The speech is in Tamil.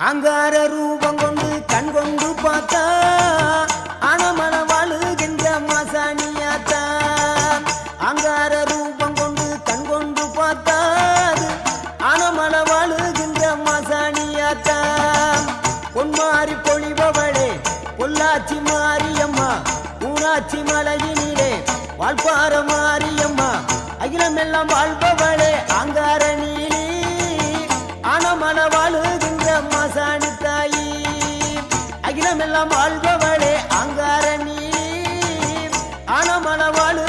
அங்கார ரூபம் கொண்டு கண் கொண்டு பார்த்தா அனமன வாழுகின்ற மாசாணியாத்தா. அங்கார ரூபம் கொண்டு கண் கொண்டு பார்த்தா அனமன வாழுகின்ற மாசாணியாத்தா. பொன்மாறி பொழிபவளே பொள்ளாச்சி மாரியம்மா ஊராட்சி மலையினிலே வாழ்பார மாரியம்மா. அகிலமெல்லாம் வாழ்பவளே அங்கார நீலி ஆனமன வாழுகின்ற மாசாணி தாயி. அகிலமெல்லாம் வாழ்பவளே அங்காரணி ஆனமன வாழு